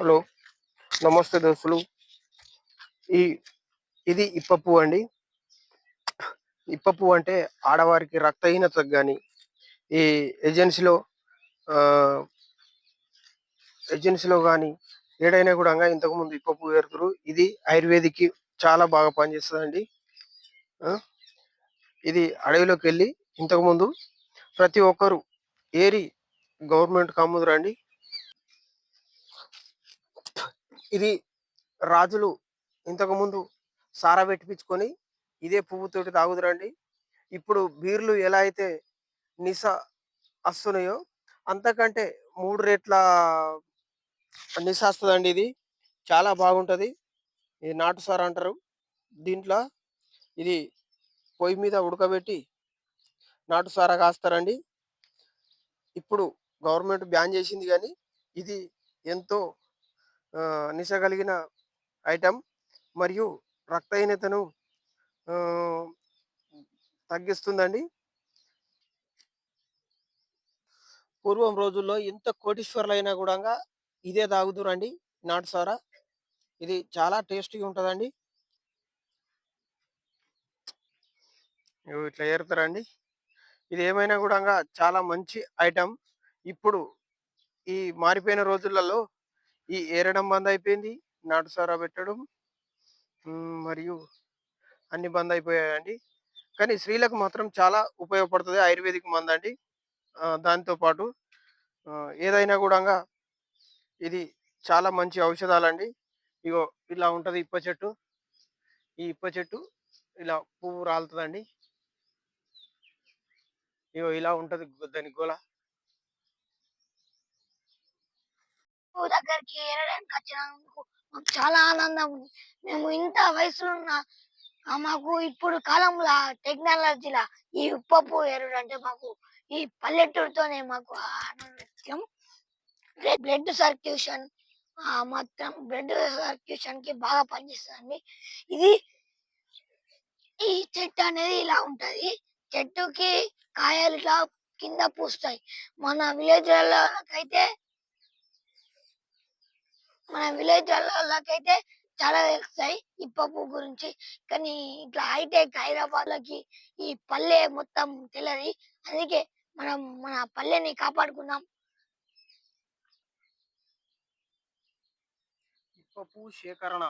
Hello నమస్తే దోస్తులు. ఈ ఇది ఇప్పపు అండి. ఇప్పపు అంటే ఆడవారికి రక్తహీనత కానీ ఈ ఏజెన్సీలో ఏజెన్సీలో కానీ ఏడైనా కూడా ఇంతకు ముందు వేరుతురు ఇది ఆయుర్వేదిక్ చాలా బాగా పనిచేస్తుందండి. ఆ, ఇది అడవిలోకి వెళ్ళి ఇంతకు ముందు ప్రతి ఒక్కరు ఏరి గవర్నమెంట్ కమ్ముదురండి ఇది రాజులు ఇంతకుముందు సారా పెట్టిపించుకొని ఇదే పువ్వుతోటి తాగుదురండి. ఇప్పుడు బీర్లు ఎలా అయితే నిస వస్తున్నాయో అంతకంటే మూడు రేట్ల నిస వస్తుందండి ఇది. చాలా బాగుంటుంది. ఇది నాటు సారా అంటారు. దీంట్లో ఇది పొయ్యి మీద ఉడకబెట్టి నాటు సారా కాస్తారండి. ఇప్పుడు గవర్నమెంట్ బ్యాన్ చేసింది కానీ ఇది ఎంతో నిశ కలిగిన ఐటమ్ మరియు రక్తహీనతను తగ్గిస్తుందండి. పూర్వం రోజుల్లో ఎంత కోటీశ్వర్లైనా కూడా ఇదే తాగుతురండి నాటు సారా. ఇది చాలా టేస్టీగా ఉంటుందండి. ఇట్లా ఏరుతారండి. ఇది ఏమైనా కూడా చాలా మంచి ఐటమ్ ఇప్పుడు ఈ మారిపోయిన రోజులలో ఈ ఏరడం బంద్ అయిపోయింది. నాటు సారా పెట్టడం మరియు అన్ని బంద్ అయిపోయాయండి. కానీ స్త్రీలకు మాత్రం చాలా ఉపయోగపడుతుంది ఆయుర్వేదిక్ మందు అండి. దాంతోపాటు పాటు ఏదైనా కూడా ఇది చాలా మంచి ఔషధాలండి. ఇగో ఇలా ఉంటుంది ఇప్ప చెట్టు. ఈ ఇప్ప చెట్టు ఇలా పువ్వు రాలుతుందండి. ఇగో ఇలా ఉంటుంది దాని గోల పువ్వు దగ్గరికి ఏరడానికి వచ్చినందుకు మాకు చాలా ఆనందం ఉంది. మేము ఇంత వయసులో ఉన్న మాకు ఇప్పుడు కాలంలో టెక్నాలజీలా ఈ ఉప్పప్పు పువ్వు ఏరుడు అంటే మాకు ఈ పల్లెటూరుతోనే మాకు ఆనందం. బ్లడ్ సర్క్యులేషన్ మొత్తం బ్లడ్ సర్క్యులేషన్కి బాగా పనిచేస్తుంది. ఇది ఈ చెట్టు అనేది ఇలా ఉంటది. చెట్టుకి కాయలు ఇట్లా కింద పూస్తాయి. మన విలేజ్లలో అయితే మన విలేజ్ వాళ్ళకైతే చాలా తెలుస్తాయి ఈ పప్పు గురించి. కానీ ఇట్లా హైటెక్ హైదరాబాద్లోకి ఈ పల్లె మొత్తం తెలియదు అందుకే మనం మన పల్లెని కాపాడుకుందాం. పప్పు సేకరణ